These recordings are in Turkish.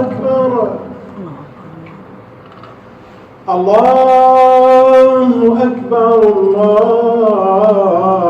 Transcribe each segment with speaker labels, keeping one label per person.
Speaker 1: أكبر. الله أكبر الله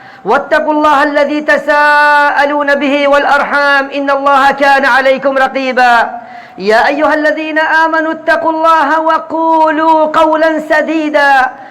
Speaker 2: واتقوا الله الذي تساءلون به والأرحام إن الله كان عليكم رقيبا. يا أيها الذين آمنوا اتقوا الله وقولوا قولا سديدا.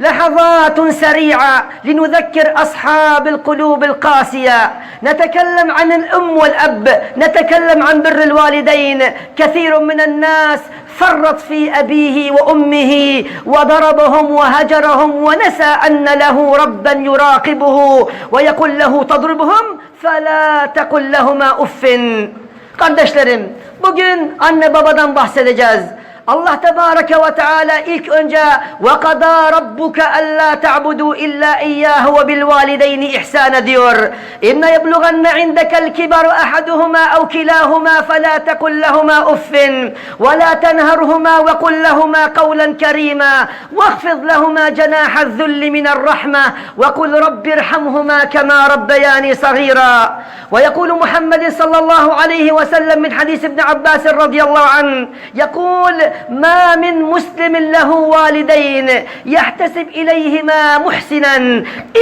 Speaker 2: لحظات سريعة لنذكر أصحاب القلوب القاسية. نتكلم عن الأم والأب نتكلم عن بر الوالدين. كثير من الناس فرط في أبيه وأمه وضربهم وهجرهم ونسى أن له ربا يراقبه ويقول له تضربهم فلا تقل لهما أف. Kardeşlerim, bugün anne babadan bahsedeceğiz. Allah Tebareke ve Teala ilk önce ve kadâ rabbuke ellâ ta'budu illâ iyyâhu ve bil valideyni ihsâne diyor. İnne yeblugenne indekel kibaru ahaduhuma ev kilâhuma felâ tekul lehuma uffin ve lâ tenherhuma ve kul lehuma kavlen kerîmâ vahfiz lehuma cenâhe zülli minel rahme ve kul rabbirhamhuma kemâ rabbeyâni sagîrâ. Ve yekulu Muhammed sallallahu aleyhi ve sellem min hadis İbn Abbas radıyallahu anh يقول ما من مسلم له والدين يحتسب إليهما محسنا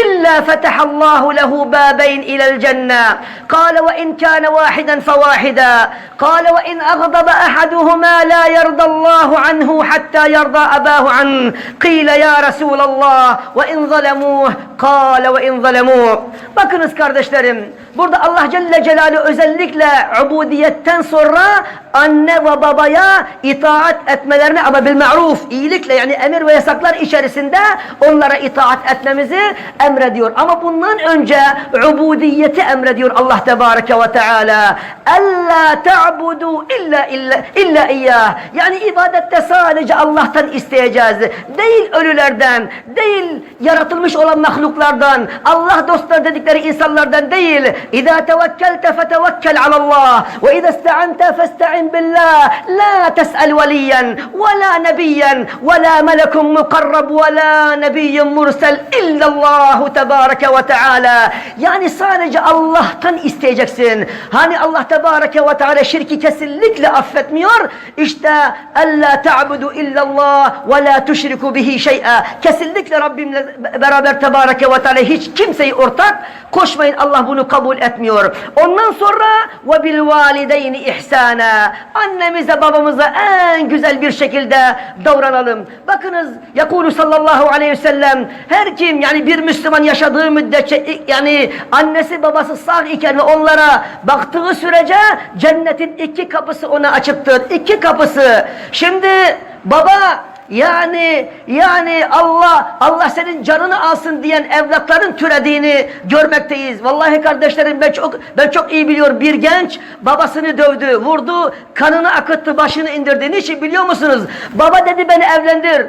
Speaker 2: إلا فتح الله له بابين إلى الجنة قال وإن كان واحدا فواحدا قال وإن أغضب أحدهما لا يرضى الله عنه حتى يرضى أباه عنه قيل يا رسول الله وإن ظلموه قال وإن ظلموه Bakınız kardeşlerim burada Allah Celle Celaluhu özellikle ubudiyetten sonra anne ve babaya itaat etmelerine ama bil ma'ruf iyilikle yani emir ve yasaklar içerisinde onlara itaat etmemizi emrediyor. Ama bundan önce ubudiyeti emrediyor Allah Tebareke ve Teala. Ella ta'budu illa illa illa iyyah. Yani ibadette sadece Allah'tan isteyeceğiz. Değil ölülerden, değil yaratılmış olan mahluklardan, Allah dostlar dedikleri insanlardan değil. İza tevekkelte fetevekkel alallah ve iza ista'ante festa'in tes'el veliyen ve la nebiyen ve la melekun mukarrab ve la nebiyyun mursel illallahu tebareke ve teala. Yani sadece Allah'tan isteyeceksin. Hani Allah tebareke ve teala şirki kesinlikle affetmiyor. İşte ella ta'budu illallah ve la tuşriku bihi şey'a. Kesinlikle Rabbimle beraber tebareke ve teala hiç kimseyi ortak koşmayın. Allah bunu kabul etmiyor. Ondan sonra ve bil valideyni ihsana. Annemize babamıza en güzel bir şekilde davranalım. Bakınız yakulu sallallahu aleyhi ve sellem her kim yani bir Müslüman yaşadığı müddetçe yani annesi babası sağ iken ve onlara baktığı sürece cennetin iki kapısı ona açıktır. İki kapısı. Şimdi baba yani yani Allah Allah senin canını alsın diyen evlatların türediğini görmekteyiz. Vallahi kardeşlerim ben çok ben çok iyi biliyorum. Bir genç babasını dövdü, vurdu, kanını akıttı, başını indirdi. Niçin biliyor musunuz? Baba dedi beni evlendir.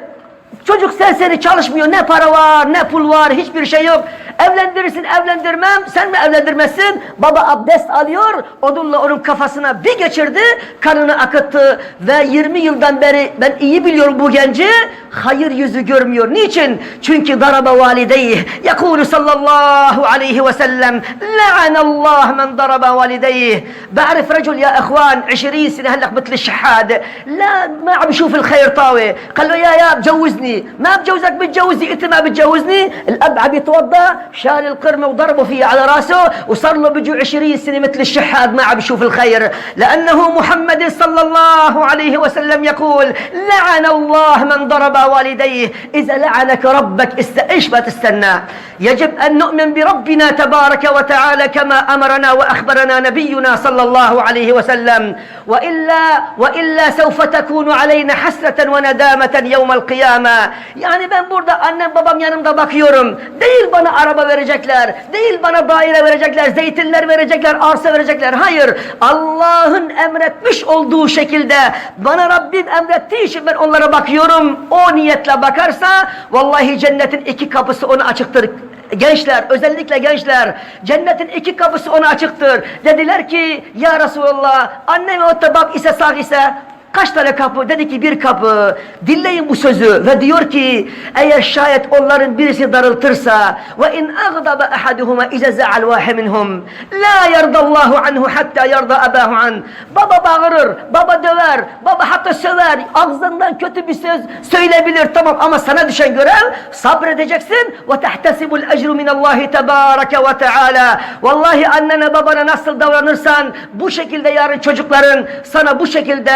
Speaker 2: Çocuk serseri çalışmıyor. Ne para var, ne pul var, hiçbir şey yok. Evlendirirsin, evlendirmem. Sen mi evlendirmezsin? Baba abdest alıyor. Odunla onun kafasına bir geçirdi. Kanını akıttı. Ve 20 yıldan beri ben iyi biliyorum bu genci. Hayır yüzü görmüyor. Niçin? Çünkü daraba valideyi. Yakulu sallallahu aleyhi ve sellem. Le'anallah men daraba valideyi. Ba'rif recul ya ehvan. 20 sene hellek mitli şehad. La ma'am şufil hayr tavi. Kallu ya ya cevizli. يا بجوزني ما بجوزك بتجوزني انت ما بتجوزني. الأب عم يتوضا شال القرمة وضربه فيه على راسه وصار له بجو 20 سنة مثل الشحاد ما عم يشوف الخير. لأنه محمد صلى الله عليه وسلم يقول لعن الله من ضرب والديه إذا لعنك ربك است... إيش ما تستنى. يجب أن نؤمن بربنا تبارك وتعالى كما أمرنا وأخبرنا نبينا صلى الله عليه وسلم. وإلا وإلا سوف تكون علينا حسرة وندامة يوم القيامة. Yani ben burada annem babam yanımda bakıyorum. Değil bana araba verecekler değil bana daire verecekler zeytinler verecekler arsa verecekler. Hayır Allah'ın emretmiş olduğu şekilde bana Rabbim emrettiği için ben onlara bakıyorum. O niyetle bakarsa vallahi cennetin iki kapısı ona açıktır. Gençler, özellikle gençler, cennetin iki kapısı ona açıktır. Dediler ki, ya Resulallah, annem o tabak ise sağ ise, Kaç tane kapı? Dedi ki bir kapı. Dinleyin bu sözü ve diyor ki eğer şayet onların birisi darıltırsa ve in agdaba ahaduhuma ize za'al vahi minhum la yardallahu anhu hatta yarda abahu an. Baba bağırır, baba döver, baba hatta söver. Ağzından kötü bir söz söyleyebilir tamam ama sana düşen görev sabredeceksin ve tehtesibul ecru minallahi tebareke ve teala. Vallahi annene babana nasıl davranırsan bu şekilde yarın çocukların sana bu şekilde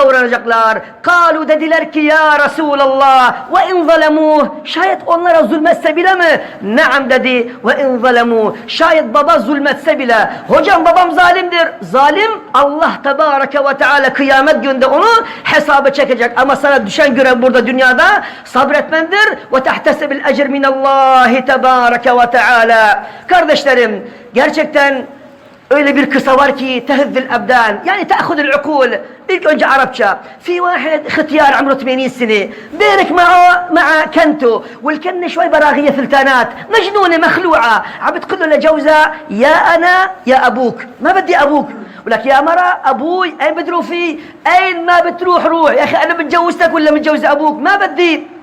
Speaker 2: davranacaklar. Kalu dediler ki ya Resulallah ve in zalemuh şayet onlara zulmetse bile mi? Naam dedi ve in zalemuh şayet baba zulmetse bile hocam babam zalimdir. Zalim Allah tebareke ve teala kıyamet günde onu hesaba çekecek ama sana düşen görev burada dünyada sabretmendir ve tehtesebil ecr minallahi tebareke ve teala. Kardeşlerim gerçekten öyle bir kısa var ki tehezzül abdan yani te'khudul ukul önce Arapça في واحد ختيار عمره 80 سنة. بينك معه مع كنته والكنة شوي براغية فلتانات مجنونة مخلوعة. عم بتقول له لجوزها يا أنا يا أبوك. ما بدي أبوك. ولك يا مرة أبوي أين بتروحي؟ أين ما بتروح روح؟ يا أخي أنا متجوزتك ولا متجوز أبوك؟ ما بدي.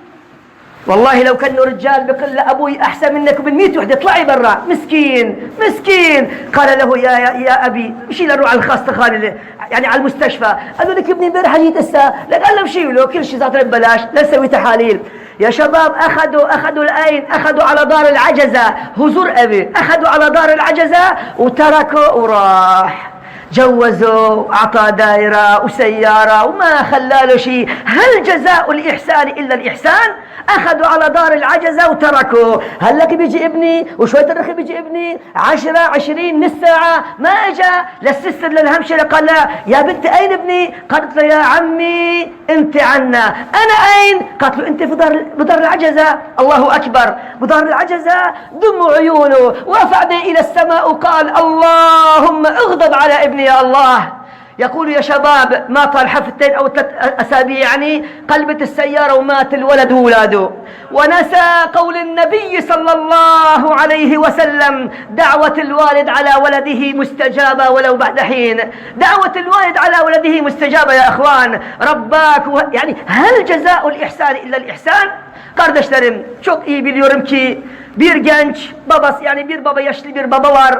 Speaker 2: والله لو كانه رجال بقول له أبوي أحسن منك بالمئة وحدة اطلعي برا. مسكين مسكين. قال له يا يا, يا أبي مشي له روح على الخاص خالي يعني على المستشفى. قال له لك ابني امبارح جيت هسه قال له مشي له كل شيء ذات ببلاش لا نسوي تحاليل. يا شباب اخذوا أخذوا العين أخذوا على دار العجزة. هزور أبي أخذوا على دار العجزة وتركوا وراح. جوزوا أعطى دائره وسيارة وما خلى له شيء. هل جزاء الإحسان إلا الإحسان؟ أخذوا على دار العجزة وتركوا هل لك بيجي ابني؟ وشوي ترخي بيجي ابني؟ عشرة عشرين نص ساعة ما إجا؟ للسستر للهمشرة قال لها يا بنت أين ابني؟ قالت له يا عمي أنت عنا. أنا أين؟ قالت له أنت في دار بدار العجزة. الله أكبر. بدار العجزة. دم عيونه. ورفع إلى السماء. وقال اللهم اغضب على ابني. يا الله يقول يا شباب ما طال حفتين أو ثلاث أسابيع يعني قلبت السيارة ومات الولد واولاده ونسى قول النبي صلى الله عليه وسلم دعوة الوالد على ولده مستجابة ولو بعد حين. دعوة الوالد على ولده مستجابة يا إخوان. رباك و... يعني هل جزاء الإحسان إلا الإحسان؟ Kardeşlerim çok iyi biliyorum ki bir genç babası yani bir baba yaşlı bir baba var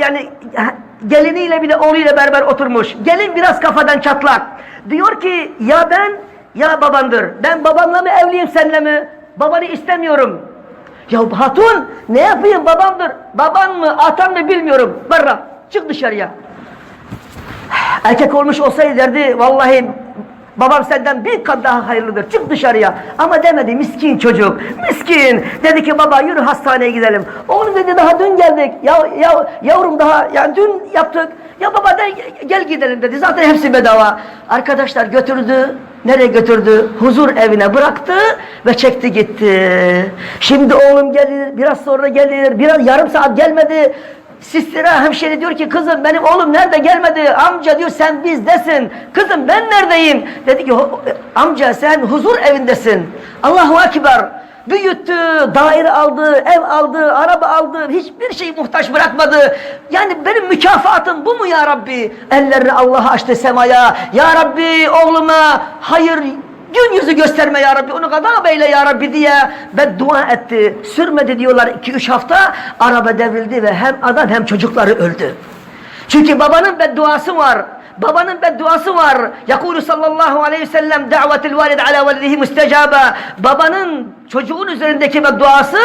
Speaker 2: yani geliniyle bile oğluyla beraber oturmuş. Gelin biraz kafadan çatlak. Diyor ki ya ben ya babandır. Ben babamla mı evliyim senle mi? Babanı istemiyorum. Ya hatun ne yapayım babamdır. Baban mı atan mı bilmiyorum. Barra çık dışarıya. Erkek olmuş olsaydı derdi vallahi babam senden bir kat daha hayırlıdır. Çık dışarıya. Ama demedi miskin çocuk. Miskin. Dedi ki baba yürü hastaneye gidelim. Oğlum dedi daha dün geldik. Ya, ya yavrum daha yani dün yaptık. Ya baba de, gel gidelim dedi. Zaten hepsi bedava. Arkadaşlar götürdü. Nereye götürdü? Huzur evine bıraktı ve çekti gitti. Şimdi oğlum gelir, biraz sonra gelir, biraz yarım saat gelmedi. Sistira hemşire diyor ki kızım benim oğlum nerede gelmedi? Amca diyor sen bizdesin. Kızım ben neredeyim? Dedi ki "Ho- amca sen huzur evindesin. Allahu Ekber büyüttü daire aldı ev aldı araba aldı hiçbir şey muhtaç bırakmadı. Yani benim mükafatım bu mu ya Rabbi? Ellerini Allah'a açtı semaya. Ya Rabbi oğluma hayır Gün yüzü gösterme ya Rabbi, onu gazap eyle ya Rabbi diye beddua etti. Sürmedi diyorlar iki üç hafta, araba devrildi ve hem adam hem çocukları öldü. Çünkü babanın bedduası var. Babanın bedduası var. Yakulu sallallahu aleyhi ve sellem da'vetil valid ala velidihi müstecaba. Babanın çocuğun üzerindeki bedduası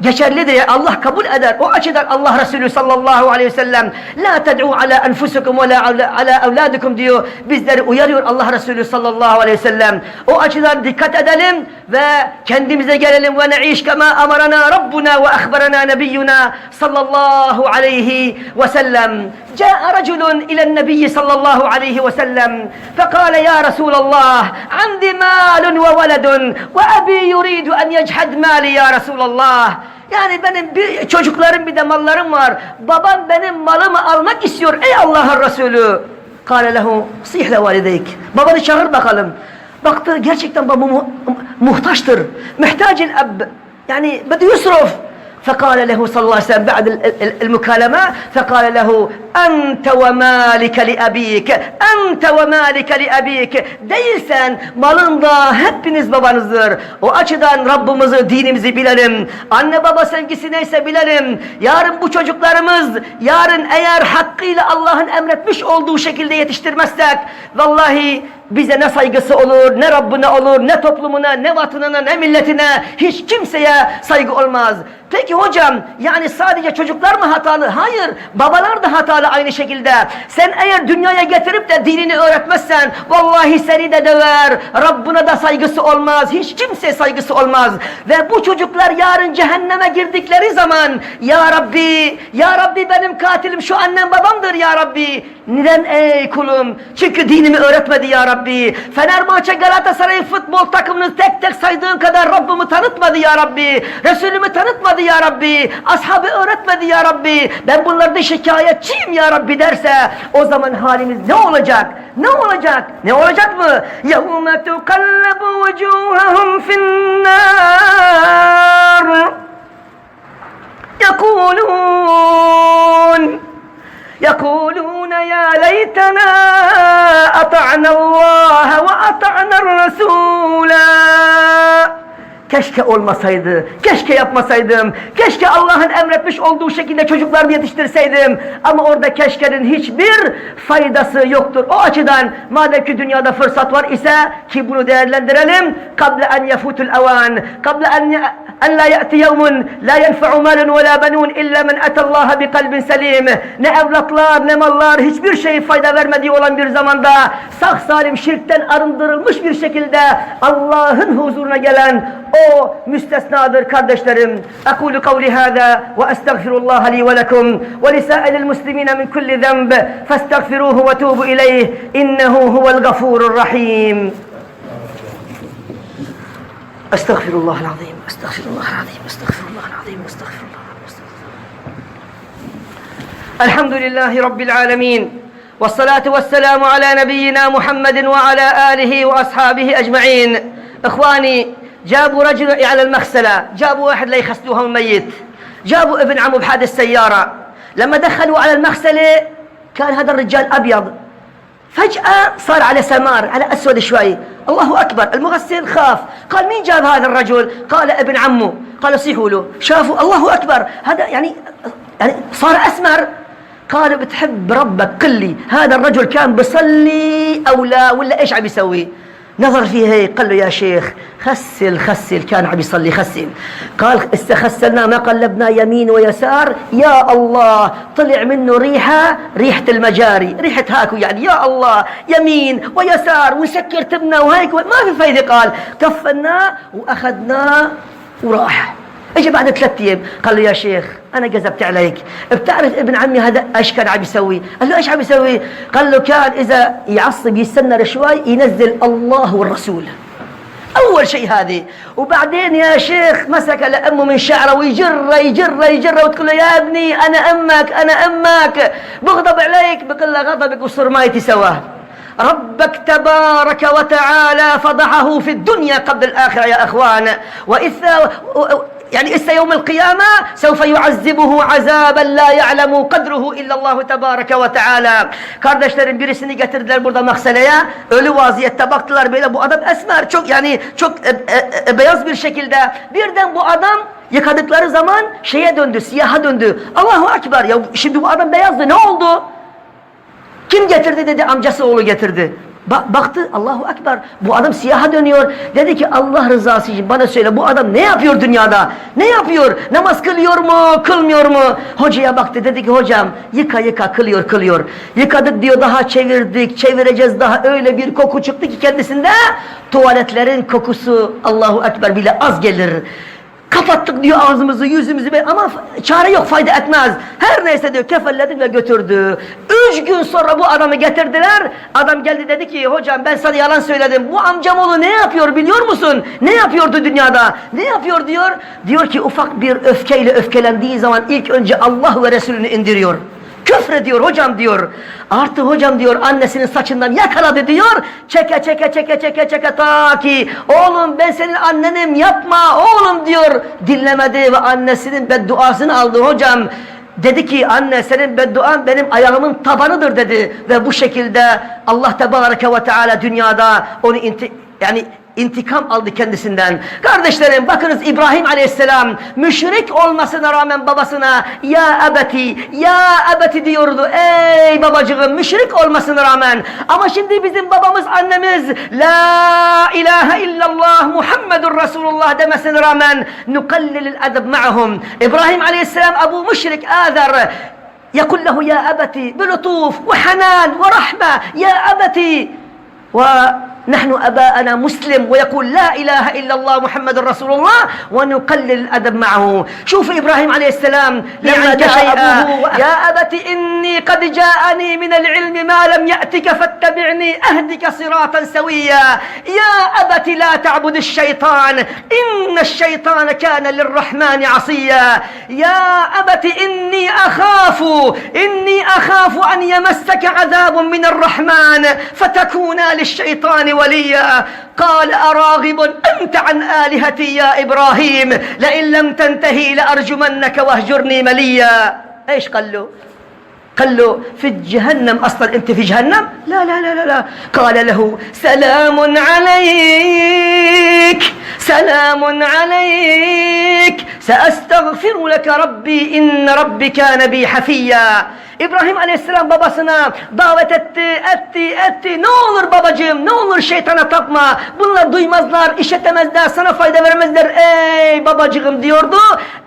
Speaker 2: geçerlidir. Allah kabul eder. O açıdan Allah Resulü sallallahu aleyhi ve sellem la ted'u ala enfusikum ve la ala evladikum diyor. Bizleri uyarıyor Allah Resulü sallallahu aleyhi ve sellem. O açıdan dikkat edelim ve kendimize gelelim ve ne'iş kema amarana Rabbuna ve ahbarana nebiyyuna sallallahu aleyhi ve sellem. جاء رجل إلى النبي صلى الله عليه وسلم فقال يا رسول الله عندي مال وولد وأبي يريد أن يجحد مالي يا رسول الله yani benim bir çocuklarım bir de mallarım var. Babam benim malımı almak istiyor ey Allah'ın Resulü. Kale lehu sihle valideyk. Babanı çağır bakalım. Baktı gerçekten baba mu muhtaçtır. Muhtacil ab. Yani bedi yusruf. فقال له صلى الله عليه وسلم بعد ال- ال- المكالمة فقال له أنت ومالك لأبيك أنت ومالك لأبيك değilsen malın da hepiniz babanızdır. O açıdan Rabbimizi, dinimizi bilelim. Anne baba sevgisi neyse bilelim. Yarın bu çocuklarımız, yarın eğer hakkıyla Allah'ın emretmiş olduğu şekilde yetiştirmezsek, vallahi bize ne saygısı olur, ne Rabbine olur, ne toplumuna, ne vatanına, ne milletine, hiç kimseye saygı olmaz. Peki hocam, yani sadece çocuklar mı hatalı? Hayır, babalar da hatalı aynı şekilde. Sen eğer dünyaya getirip de dinini öğretmezsen, vallahi seni de döver, Rabbine de saygısı olmaz, hiç kimseye saygısı olmaz. Ve bu çocuklar yarın cehenneme girdikleri zaman, Ya Rabbi, Ya Rabbi benim katilim şu annem babamdır Ya Rabbi. Neden ey kulum? Çünkü dinimi öğretmedi Ya Rabbi. Fenerbahçe Galatasaray futbol takımını tek tek saydığım kadar Rabbimi tanıtmadı Ya Rabbi. Resulümü tanıtmadı Ya Rabbi. Ashabı öğretmedi Ya Rabbi. Ben bunlarda şikayetçiyim Ya Rabbi derse o zaman halimiz ne olacak? Ne olacak? Ne olacak mı? يَوْمَ تُقَلَّبُ وُجُوهَهُمْ فِي النَّارِ يقولون يقولون يا ليتنا أطعنا الله وأطعنا الرسولا. Keşke olmasaydı, keşke yapmasaydım, keşke Allah'ın emretmiş olduğu şekilde çocuklarımı yetiştirseydim. Ama orada keşkenin hiçbir faydası yoktur. O açıdan madem ki dünyada fırsat var ise ki bunu değerlendirelim. Kable en yefutul avan, kable en en la ya'ti yevmun la yenfe'u malun ve la benun illa men etallaha bi kalbin selim. Ne evlatlar ne mallar hiçbir şey fayda vermediği olan bir zamanda sağ salim şirkten arındırılmış bir şekilde Allah'ın huzuruna gelen o müstesnadır kardeşlerim. Ekulu kavli hâzâ ve estağfirullah li ve lekum ve lisâilil muslimine min kulli zenb festağfiruhu ve tuğbu ileyh innehu huvel gafurur rahim. أستغفر الله العظيم أستغفر الله العظيم أستغفر الله العظيم أستغفر الله العظيم أستغفر الله. الحمد لله رب العالمين والصلاة والسلام على نبينا محمد وعلى آله وأصحابه أجمعين إخواني جابوا رجل على المغسلة جابوا واحد ليغسلوها من ميت جابوا ابن عمه بحادث سيارة لما دخلوا على المغسلة كان هذا الرجال أبيض. فجأة صار على سمار على أسود شوي. الله أكبر المغسل خاف. قال مين جاب هذا الرجل؟ قال ابن عمه قالوا صيحوا له. شافوا الله أكبر. هذا يعني يعني صار أسمر. قالوا بتحب ربك قل لي هذا الرجل كان بصلي أو لا؟ ولا إيش عم يسوي؟ نظر فيه هيك قال له يا شيخ. خسل خسل كان عم يصلي خسل. قال استخسلنا ما قلبنا يمين ويسار. يا الله طلع منه ريحة ريحة المجاري. ريحة هاكو يعني. يا الله يمين ويسار وسكر تبنا وهيك. ما في فايدة. قال كفناه وأخذناه وراح. اجى بعد ثلاث أيام قال له يا شيخ أنا كذبت عليك. بتعرف ابن عمي هذا إيش كان عم يسوي؟ قال له إيش عم يسوي؟ قال له كان إذا يعصب يستنى شوي ينزل الله والرسول. أول شيء هذه. وبعدين يا شيخ مسك لأمه من شعره ويجره يجره يجره وتقول له يا ابني أنا أمك أنا أمك. بغضب عليك بقول له غضبك وصرمايتي سواه ربك تبارك وتعالى فضحه في الدنيا قبل الآخرة يا أخوان. وإذا yani ise yevmel kıyame sevfe yuazzibuhu azaben la ya'lemu kadruhu illallahu tebareke ve teala. Kardeşlerin birisini getirdiler burada mahseleye. Ölü vaziyette baktılar böyle bu adam esmer çok yani çok e, e, e, beyaz bir şekilde. Birden bu adam yıkadıkları zaman şeye döndü, siyaha döndü. Allahu Ekber ya şimdi bu adam beyazdı ne oldu? Kim getirdi dedi amcası oğlu getirdi. Ba- baktı Allahu Ekber bu adam siyaha dönüyor. Dedi ki Allah rızası için bana söyle bu adam ne yapıyor dünyada? Ne yapıyor? Namaz kılıyor mu? Kılmıyor mu? Hocaya baktı dedi ki hocam yıka yıka kılıyor kılıyor. Yıkadık diyor daha çevirdik çevireceğiz daha öyle bir koku çıktı ki kendisinde tuvaletlerin kokusu Allahu Ekber bile az gelir. Kapattık diyor ağzımızı, yüzümüzü be- ama çare yok, fayda etmez. Her neyse diyor kefelledik ve götürdü. Üç gün sonra bu adamı getirdiler. Adam geldi dedi ki hocam ben sana yalan söyledim. Bu amcamoğlu ne yapıyor biliyor musun? Ne yapıyordu dünyada? Ne yapıyor diyor? Diyor ki ufak bir öfkeyle öfkelendiği zaman ilk önce Allah ve Resulünü indiriyor. Küfrediyor hocam diyor. Artı hocam diyor annesinin saçından yakaladı diyor. Çeke çeke çeke çeke çeke ta ki oğlum ben senin annenim yapma oğlum diyor. Dinlemedi ve annesinin bedduasını aldı hocam. Dedi ki anne senin bedduan benim ayağımın tabanıdır dedi. Ve bu şekilde Allah Tebareke ve Teala dünyada onu yani intikam aldı kendisinden. Kardeşlerim bakınız İbrahim Aleyhisselam müşrik olmasına rağmen babasına ya ebeti ya ebeti diyordu. Ey babacığım müşrik olmasına rağmen ama şimdi bizim babamız annemiz la ilahe illallah Muhammedur Resulullah demesine rağmen nukallilil edeb ma'hum. İbrahim Aleyhisselam Ebu Müşrik Azer يقول له يا أبتي بلطوف وحنان ورحمة يا أبتي ونحن أباءنا مسلم ويقول لا إله إلا الله محمد رسول الله ونقلل الأدب معه شوف إبراهيم عليه السلام لما جاء. أبوه يا أبت إني قد جاءني من العلم ما لم يأتك فاتبعني أهدك صراطا سويا يا أبت لا تعبد الشيطان إن الشيطان كان للرحمن عصيا يا أبت إني أخاف إني أخاف أن يمسك عذاب من الرحمن فتكونا للشيطان وليا. قال أراغب أنت عن آلهتي يا إبراهيم. لئن لم تنتهي لأرجمنك واهجرني مليا. إيش قال له قال له في جهنم أصلا أنت في جهنم؟ لا لا لا لا, لا. قال له سلام عليك. سلام عليك. سأستغفر لك ربي إن ربي كان بي حفيا. İbrahim Aleyhisselam babasına davet etti, etti, etti. Ne olur babacığım, ne olur şeytana tapma. Bunlar duymazlar, işitemezler, sana fayda vermezler. Ey babacığım diyordu.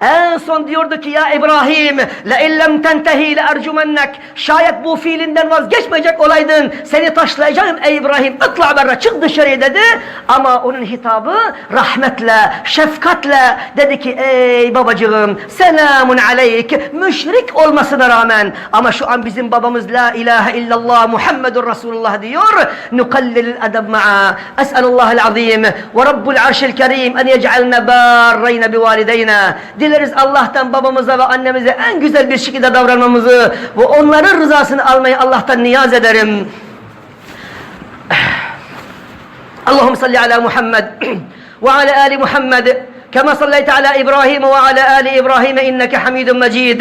Speaker 2: En son diyordu ki ya İbrahim, la illem tentehi le ercumennek. Şayet bu fiilinden vazgeçmeyecek olaydın, seni taşlayacağım ey İbrahim. Itla berra, çık dışarıya dedi. Ama onun hitabı rahmetle, şefkatle dedi ki ey babacığım, selamun aleyk. Müşrik olmasına rağmen ama şu an bizim babamız la ilahe illallah Muhammedur Resulullah diyor. Nukallil edeb ma'a. Es'elullahal azim ve Rabbul arşil kerim en yec'alna barreyne bivalideyna. Dileriz Allah'tan babamıza ve annemize en güzel bir şekilde davranmamızı ve onların rızasını almayı Allah'tan niyaz ederim. اللهم صل على محمد وعلى آل محمد كما صليت على إبراهيم وعلى آل إبراهيم إنك حميد مجيد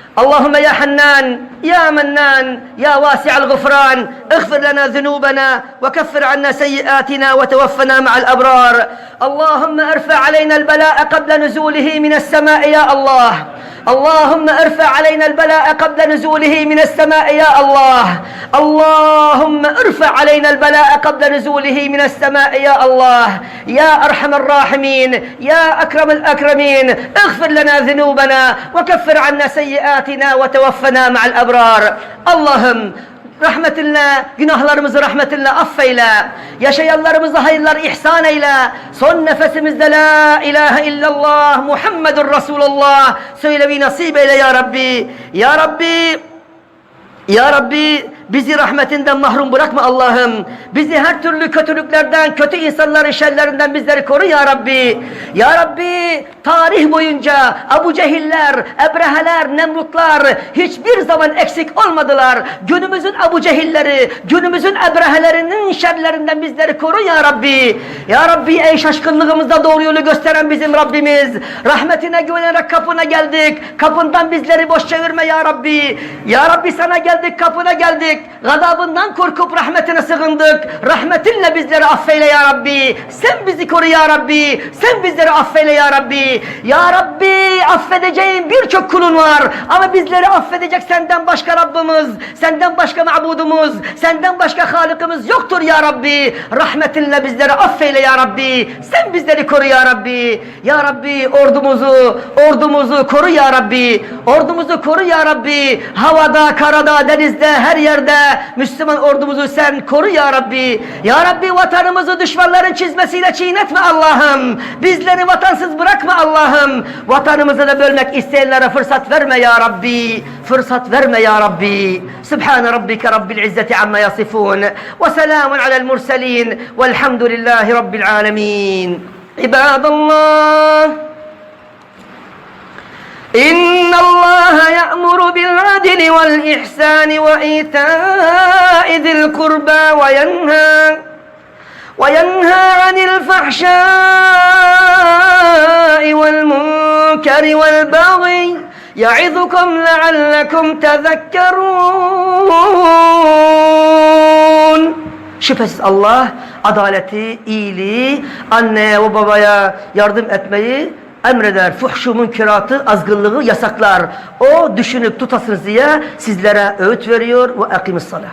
Speaker 2: اللهم يا حنان يا منان يا واسع الغفران اغفر لنا ذنوبنا وكفر عنا سيئاتنا وتوفنا مع الأبرار. اللهم ارفع علينا البلاء قبل نزوله من السماء يا الله. اللهم ارفع علينا البلاء قبل نزوله من السماء يا الله. اللهم ارفع علينا البلاء قبل نزوله من السماء يا الله. يا أرحم الراحمين يا أكرم الأكرمين اغفر لنا ذنوبنا وكفر عنا سيئاتنا. وتوفنا مع الابرار اللهم Rahmetinle, günahlarımızı rahmetinle affeyle. Yaşayanlarımıza hayırlar ihsan eyle. Son nefesimizde la ilahe illallah Muhammedur Resulullah söylemeyi nasip eyle ya Rabbi. Ya Rabbi, ya Rabbi bizi rahmetinden mahrum bırakma Allah'ım. Bizi her türlü kötülüklerden, kötü insanların şerlerinden bizleri koru ya Rabbi. Ya Rabbi tarih boyunca Abu Cehiller, Ebreheler, Nemrutlar hiçbir zaman eksik olmadılar. Günümüzün Abu Cehilleri, günümüzün Ebrehelerinin şerlerinden bizleri koru ya Rabbi. Ya Rabbi ey şaşkınlığımızda doğru yolu gösteren bizim Rabbimiz. Rahmetine güvenerek kapına geldik. Kapından bizleri boş çevirme ya Rabbi. Ya Rabbi sana geldik, kapına geldik. Gadabından korkup rahmetine sığındık. Rahmetinle bizleri affeyle ya Rabbi. Sen bizi koru ya Rabbi. Sen bizleri affeyle ya Rabbi. Ya Rabbi affedeceğin birçok kulun var. Ama bizleri affedecek senden başka Rabbimiz. Senden başka mabudumuz. Senden başka halikimiz yoktur ya Rabbi. Rahmetinle bizleri affeyle ya Rabbi. Sen bizleri koru ya Rabbi. Ya Rabbi ordumuzu, ordumuzu koru ya Rabbi. Ordumuzu koru ya Rabbi. Havada, karada, denizde, her yerde Müslüman ordumuzu sen koru ya Rabbi. Ya Rabbi vatanımızı düşmanların çizmesiyle çiğnetme Allah'ım. Bizleri vatansız bırakma Allah'ım. Vatanımızı da bölmek isteyenlere fırsat verme ya Rabbi. Fırsat verme ya Rabbi. Subhane rabbike rabbil izzeti amma yasifun. Ve selamun alel murselin. Velhamdülillahi rabbil alemin. İbadallah. إن الله يأمر بالعدل والإحسان وإيتاء ذي القربى وينهى وينهى عن الفحشاء والمنكر والبغي يعظكم لعلكم تذكرون Şüphesiz Allah adaleti, iyiliği, anneye ve babaya yardım etmeyi emreder. Fuhşu münkeratı, azgınlığı yasaklar. O düşünüp tutasınız diye sizlere öğüt veriyor ve akimis salah.